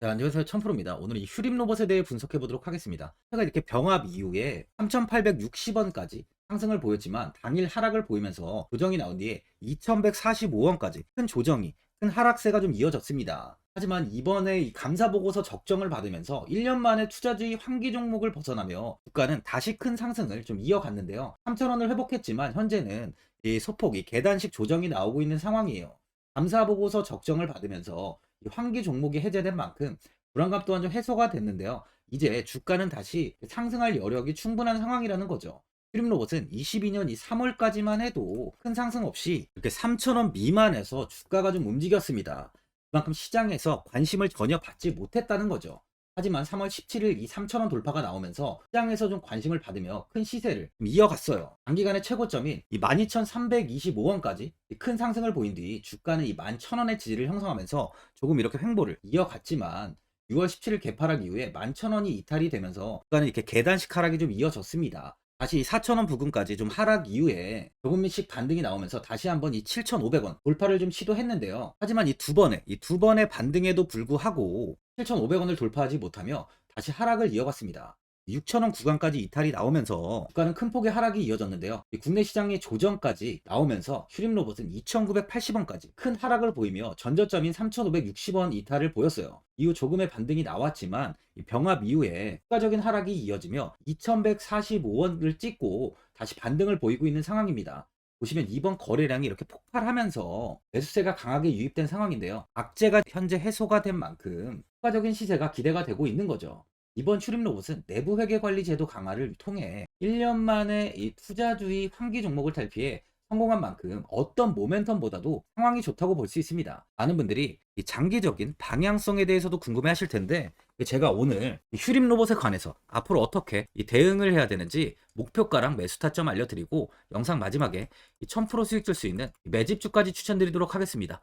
네, 안녕하세요. 천프로입니다. 오늘 이 휴림 로봇에 대해 분석해 보도록 하겠습니다. 제가 이렇게 병합 이후에 3,860원까지 상승을 보였지만 당일 하락을 보이면서 조정이 나온 뒤에 2,145원까지 큰 조정이 큰 하락세가 좀 이어졌습니다. 하지만 이번에 이 감사 보고서 적정을 받으면서 1년 만에 투자주의 환기 종목을 벗어나며 주가는 다시 큰 상승을 좀 이어갔는데요. 3,000원을 회복했지만 현재는 이 소폭이 계단식 조정이 나오고 있는 상황이에요. 감사 보고서 적정을 받으면서 이 환기 종목이 해제된 만큼 불안감 또한 좀 해소가 됐는데요. 이제 주가는 다시 상승할 여력이 충분한 상황이라는 거죠. 휴림 로봇은 22년 이 3월까지만 해도 큰 상승 없이 이렇게 3,000원 미만에서 주가가 좀 움직였습니다. 그만큼 시장에서 관심을 전혀 받지 못했다는 거죠. 하지만 3월 17일 이 3,000원 돌파가 나오면서 시장에서 좀 관심을 받으며 큰 시세를 좀 이어갔어요. 단기간의 최고점인 이 12,325원까지 큰 상승을 보인 뒤 주가는 이 11,000원의 지지를 형성하면서 조금 이렇게 횡보를 이어갔지만 6월 17일 개파락 이후에 11,000원이 이탈이 되면서 주가는 이렇게 계단식 하락이 좀 이어졌습니다. 다시 4,000원 부근까지 좀 하락 이후에 조금 씩 반등이 나오면서 다시 한번 이 7,500원 돌파를 좀 시도했는데요. 하지만 이 두 번의 이 두 번의 반등에도 불구하고 7,500원을 돌파하지 못하며 다시 하락을 이어갔습니다. 6,000원 구간까지 이탈이 나오면서 주가는 큰 폭의 하락이 이어졌는데요. 이 국내 시장의 조정까지 나오면서 휴림 로봇은 2,980원까지 큰 하락을 보이며 전저점인 3,560원 이탈을 보였어요. 이후 조금의 반등이 나왔지만 이 병합 이후에 추가적인 하락이 이어지며 2,145원을 찍고 다시 반등을 보이고 있는 상황입니다. 보시면 이번 거래량이 이렇게 폭발하면서 매수세가 강하게 유입된 상황인데요. 악재가 현재 해소가 된 만큼 추가적인 시세가 기대가 되고 있는 거죠. 이번 출입 로봇은 내부 회계 관리 제도 강화를 통해 1년 만에 이 투자주의 환기 종목을 탈피해 성공한 만큼 어떤 모멘텀보다도 상황이 좋다고 볼 수 있습니다. 많은 분들이 이 장기적인 방향성에 대해서도 궁금해 하실 텐데 제가 오늘 이 휴림 로봇에 관해서 앞으로 어떻게 이 대응을 해야 되는지 목표가랑 매수 타점 알려드리고 영상 마지막에 이1000% 수익 줄 수 있는 이 매집주까지 추천드리도록 하겠습니다.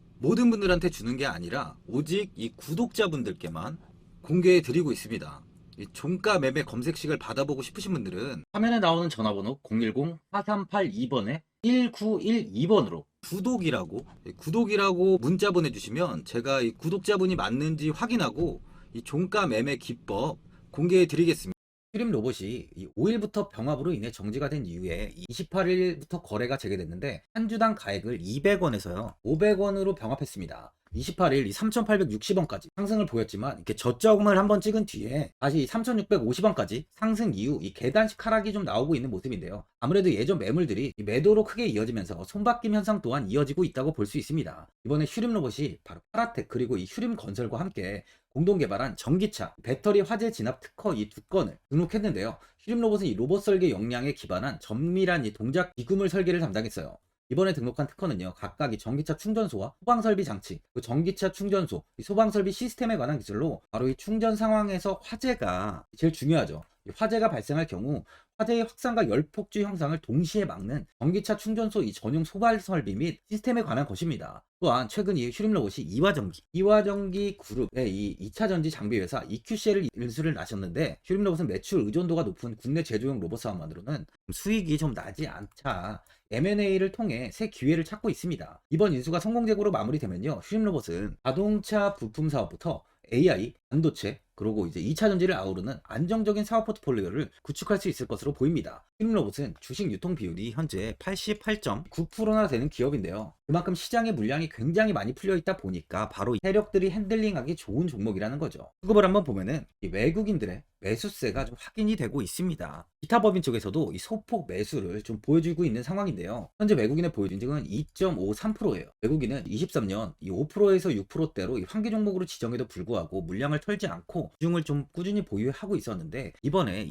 모든 분들한테 주는 게 아니라 오직 이 구독자분들께만 공개해 드리고 있습니다. 이 종가 매매 검색식을 받아보고 싶으신 분들은 화면에 나오는 전화번호 010-4382번에 1912번으로 구독이라고 구독이라고 문자 보내주시면 제가 이 구독자분이 맞는지 확인하고 이 종가 매매 기법 공개해 드리겠습니다. 슈림 로봇이 5일부터 병합으로 인해 정지가 된 이후에 28일부터 거래가 재개됐는데 한 주당 가액을 200원에서요 500원으로 병합했습니다. 28일 이 3,860원까지 상승을 보였지만 이렇게 저점을 한번 찍은 뒤에 다시 3,650원까지 상승 이후 이 계단식 하락이 좀 나오고 있는 모습인데요. 아무래도 예전 매물들이 이 매도로 크게 이어지면서 손바뀜 현상 또한 이어지고 있다고 볼 수 있습니다. 이번에 휴림 로봇이 바로 파라텍 그리고 이 휴림 건설과 함께 공동 개발한 전기차, 배터리 화재 진압 특허 이 두 건을 등록했는데요. 휴림 로봇은 이 로봇 설계 역량에 기반한 정밀한 이 동작 기금을 설계를 담당했어요. 이번에 등록한 특허는요, 각각 이 전기차 충전소와 소방설비 장치, 그 전기차 충전소, 이 소방설비 시스템에 관한 기술로 바로 이 충전 상황에서 화재가 제일 중요하죠. 이 화재가 발생할 경우 화재의 확산과 열폭주 형상을 동시에 막는 전기차 충전소 이 전용 소발 설비 및 시스템에 관한 것입니다. 또한 최근 이 휴림 로봇이 이화전기, 이화전기 그룹의 이 2차 전지 장비 회사 EQCL을 인수를 나셨는데 휴림 로봇은 매출 의존도가 높은 국내 제조용 로봇 사업만으로는 수익이 좀 나지 않자 M&A를 통해 새 기회를 찾고 있습니다. 이번 인수가 성공적으로 마무리되면요. 휴림 로봇은 자동차 부품 사업부터 AI, 반도체, 그리고 이제 2차 전지를 아우르는 안정적인 사업 포트폴리오를 구축할 수 있을 것으로 보입니다. 휴림 로봇은 주식 유통 비율이 현재 88.9%나 되는 기업인데요. 그만큼 시장의 물량이 굉장히 많이 풀려 있다 보니까 바로 이 세력들이 핸들링하기 좋은 종목이라는 거죠. 수급을 한번 보면은 이 외국인들의 매수세가 좀 확인이 되고 있습니다. 기타 법인 쪽에서도 이 소폭 매수를 좀 보여주고 있는 상황인데요. 현재 외국인의 보유 인증은 2.53%예요. 외국인은 23년 이 5%에서 6%대로 이 환기 종목으로 지정에도 불구하고 물량을 털지 않고 비중을 좀 꾸준히 보유하고 있었는데 이번에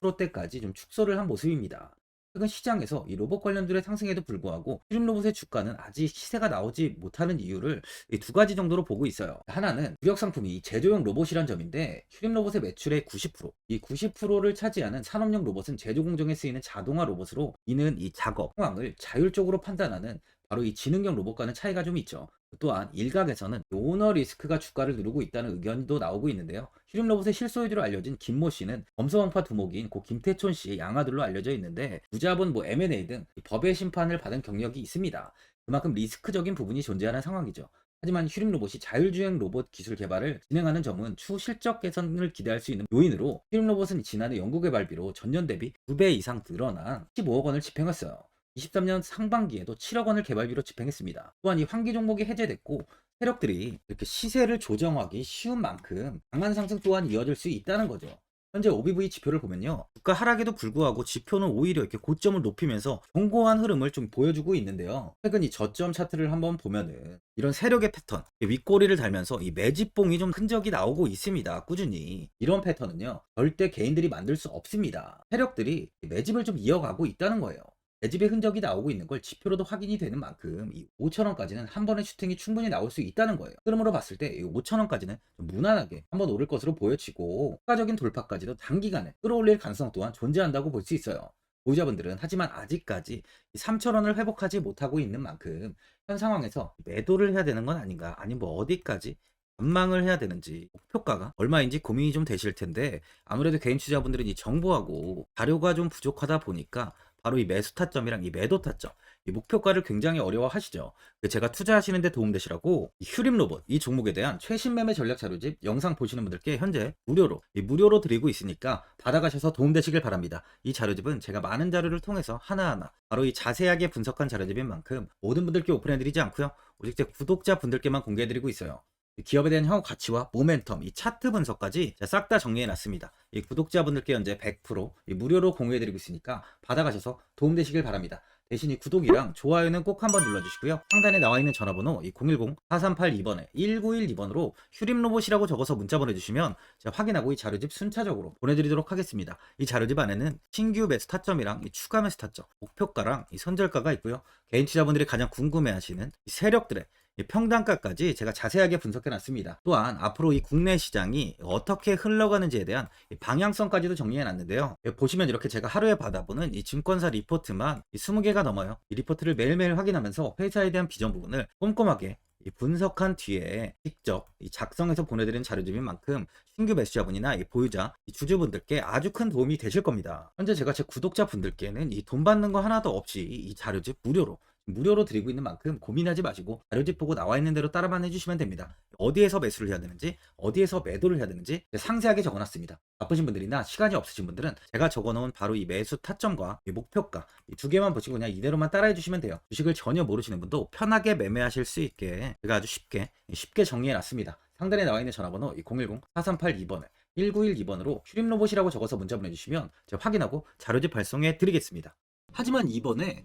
2%대까지 좀 축소를 한 모습입니다. 최근 시장에서 이 로봇 관련들의 상승에도 불구하고 휴림 로봇의 주가는 아직 시세가 나오지 못하는 이유를 이두 가지 정도로 보고 있어요. 하나는 구역 상품이 제조용 로봇이란 점인데 휴림 로봇의 매출의 90%, 이 90%를 차지하는 산업용 로봇은 제조 공정에 쓰이는 자동화 로봇으로 이는 이 작업 상황을 자율적으로 판단하는 바로 이 지능형 로봇과는 차이가 좀 있죠. 또한 일각에서는 오너 리스크가 주가를 누르고 있다는 의견도 나오고 있는데요. 휴림 로봇의 실소유주로 알려진 김모 씨는 검서원파 두목인 고 김태촌 씨의 양아들로 알려져 있는데 부자본 뭐 M&A 등 법의 심판을 받은 경력이 있습니다. 그만큼 리스크적인 부분이 존재하는 상황이죠. 하지만 휴림 로봇이 자율주행 로봇 기술 개발을 진행하는 점은 추후 실적 개선을 기대할 수 있는 요인으로 휴림 로봇은 지난해 연구 개발비로 전년 대비 2배 이상 늘어난 15억 원을 집행했어요. 23년 상반기에도 7억 원을 개발비로 집행했습니다. 또한 이 환기 종목이 해제됐고 세력들이 이렇게 시세를 조정하기 쉬운 만큼 강한 상승 또한 이어질 수 있다는 거죠. 현재 OBV 지표를 보면요. 주가 하락에도 불구하고 지표는 오히려 이렇게 고점을 높이면서 견고한 흐름을 좀 보여주고 있는데요. 최근 이 저점 차트를 한번 보면은 이런 세력의 패턴, 윗꼬리를 달면서 이 매집봉이 좀 흔적이 나오고 있습니다. 꾸준히. 이런 패턴은요. 절대 개인들이 만들 수 없습니다. 세력들이 매집을 좀 이어가고 있다는 거예요. 매집의 흔적이 나오고 있는 걸 지표로도 확인이 되는 만큼 이 5천원까지는 한 번의 슈팅이 충분히 나올 수 있다는 거예요. 흐름으로 봤을 때 이 5천원까지는 무난하게 한 번 오를 것으로 보여지고 추가적인 돌파까지도 단기간에 끌어올릴 가능성 또한 존재한다고 볼 수 있어요. 보유자분들은 하지만 아직까지 3천원을 회복하지 못하고 있는 만큼 현 상황에서 매도를 해야 되는 건 아닌가 아니면 뭐 어디까지 전망을 해야 되는지 목표가가 얼마인지 고민이 좀 되실 텐데 아무래도 개인 투자분들은 이 정보하고 자료가 좀 부족하다 보니까 바로 이 매수 타점이랑 이 매도 타점, 이 목표가를 굉장히 어려워하시죠. 제가 투자하시는데 도움되시라고 이 휴림 로봇 이 종목에 대한 최신 매매 전략 자료집 영상 보시는 분들께 현재 무료로 이 무료로 드리고 있으니까 받아가셔서 도움되시길 바랍니다. 이 자료집은 제가 많은 자료를 통해서 하나하나 바로 이 자세하게 분석한 자료집인 만큼 모든 분들께 오픈해드리지 않고요. 오직 제 구독자 분들께만 공개해드리고 있어요. 기업에 대한 향후 가치와 모멘텀, 이 차트 분석까지 싹 다 정리해 놨습니다. 이 구독자분들께 현재 100% 무료로 공유해 드리고 있으니까 받아가셔서 도움되시길 바랍니다. 대신 이 구독이랑 좋아요는 꼭 한번 눌러주시고요. 상단에 나와 있는 전화번호 010-4382번에 1912번으로 휴림로봇이라고 적어서 문자 보내주시면 제가 확인하고 이 자료집 순차적으로 보내드리도록 하겠습니다. 이 자료집 안에는 신규 매수 타점이랑 이 추가 매수 타점, 목표가랑 이 선절가가 있고요. 개인 투자분들이 가장 궁금해하시는 이 세력들의 이 평단가까지 제가 자세하게 분석해 놨습니다. 또한 앞으로 이 국내 시장이 어떻게 흘러가는지에 대한 이 방향성까지도 정리해 놨는데요. 보시면 이렇게 제가 하루에 받아보는 이 증권사 리포트만 이 20개가 넘어요. 이 리포트를 매일매일 확인하면서 회사에 대한 비전 부분을 꼼꼼하게 이 분석한 뒤에 직접 이 작성해서 보내드린 자료집인 만큼 신규 매수자분이나 이 보유자, 이 주주분들께 아주 큰 도움이 되실 겁니다. 현재 제가 제 구독자분들께는 이 돈 받는 거 하나도 없이 이 자료집 무료로 무료로 드리고 있는 만큼 고민하지 마시고 자료집 보고 나와 있는 대로 따라만 해주시면 됩니다. 어디에서 매수를 해야 되는지, 어디에서 매도를 해야 되는지 상세하게 적어놨습니다. 바쁘신 분들이나 시간이 없으신 분들은 제가 적어놓은 바로 이 매수 타점과 이 목표가 이 두 개만 보시고 그냥 이대로만 따라해 주시면 돼요. 주식을 전혀 모르시는 분도 편하게 매매하실 수 있게 제가 아주 쉽게 쉽게 정리해 놨습니다. 상단에 나와 있는 전화번호 010-4382번에 1912번으로 휴림로봇이라고 적어서 문자 보내주시면 제가 확인하고 자료집 발송해 드리겠습니다. 하지만 이번에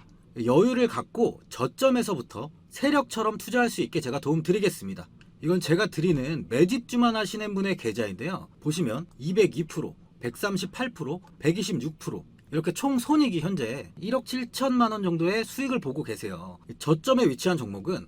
여유를 갖고 저점에서부터 세력처럼 투자할 수 있게 제가 도움 드리겠습니다. 이건 제가 드리는 매집주만 하시는 분의 계좌인데요. 보시면 202%, 138%, 126% 이렇게 총 손익이 현재 1억 7천만 원 정도의 수익을 보고 계세요. 저점에 위치한 종목은